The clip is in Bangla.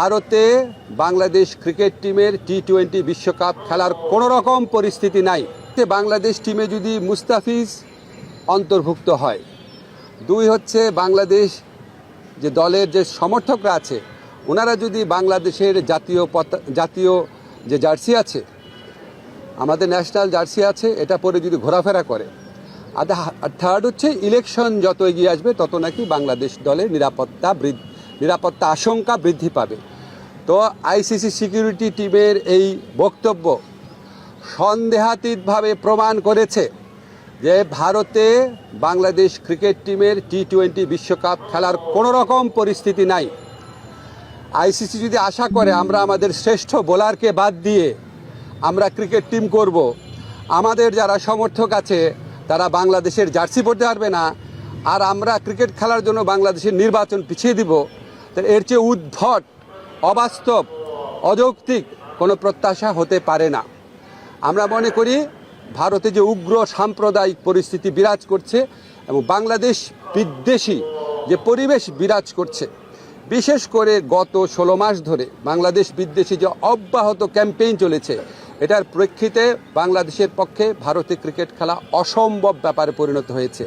ভারতে বাংলাদেশ ক্রিকেট টিমের টি টোয়েন্টি বিশ্বকাপ খেলার কোনো রকম পরিস্থিতি নাই। বাংলাদেশ টিমে যদি মুস্তাফিজ অন্তর্ভুক্ত হয়, দুই হচ্ছে বাংলাদেশ যে দলের যে সমর্থকরা আছে, ওনারা যদি বাংলাদেশের জাতীয় জাতীয় যে জার্সি আছে, আমাদের ন্যাশনাল জার্সি আছে, এটা পরে যদি ঘোরাফেরা করে, আর থার্ড হচ্ছে ইলেকশন যত এগিয়ে আসবে, তত নাকি বাংলাদেশ দলের নিরাপত্তা বৃদ্ধি নিরাপত্তা আশঙ্কা বৃদ্ধি পাবে। তো আইসিসি সিকিউরিটি টিমের এই বক্তব্য সন্দেহাতীতভাবে প্রমাণ করেছে যে ভারতে বাংলাদেশ ক্রিকেট টিমের টি টোয়েন্টি বিশ্বকাপ খেলার কোনো রকম পরিস্থিতি নাই। আইসিসি যদি আশা করে আমরা আমাদের শ্রেষ্ঠ বোলারকে বাদ দিয়ে আমরা ক্রিকেট টিম করব, আমাদের যারা সমর্থক আছে, তারা বাংলাদেশের জার্সি পড়তে পারবে না, আর আমরা ক্রিকেট খেলার জন্য বাংলাদেশের নির্বাচন পিছিয়ে দিব তো এর চেয়ে উদ্ভট, অবাস্তব, অযৌক্তিক কোনো প্রত্যাশা হতে পারে না। আমরা মনে করি, ভারতে যে উগ্র সাম্প্রদায়িক পরিস্থিতি বিরাজ করছে এবং বাংলাদেশ বিদ্বেষী যে পরিবেশ বিরাজ করছে, বিশেষ করে গত ষোলো মাস ধরে বাংলাদেশ বিদ্বেষী যে অব্যাহত ক্যাম্পেইন চলেছে, এটার প্রেক্ষিতে বাংলাদেশের পক্ষে ভারতে ক্রিকেট খেলা অসম্ভব ব্যাপারে পরিণত হয়েছে।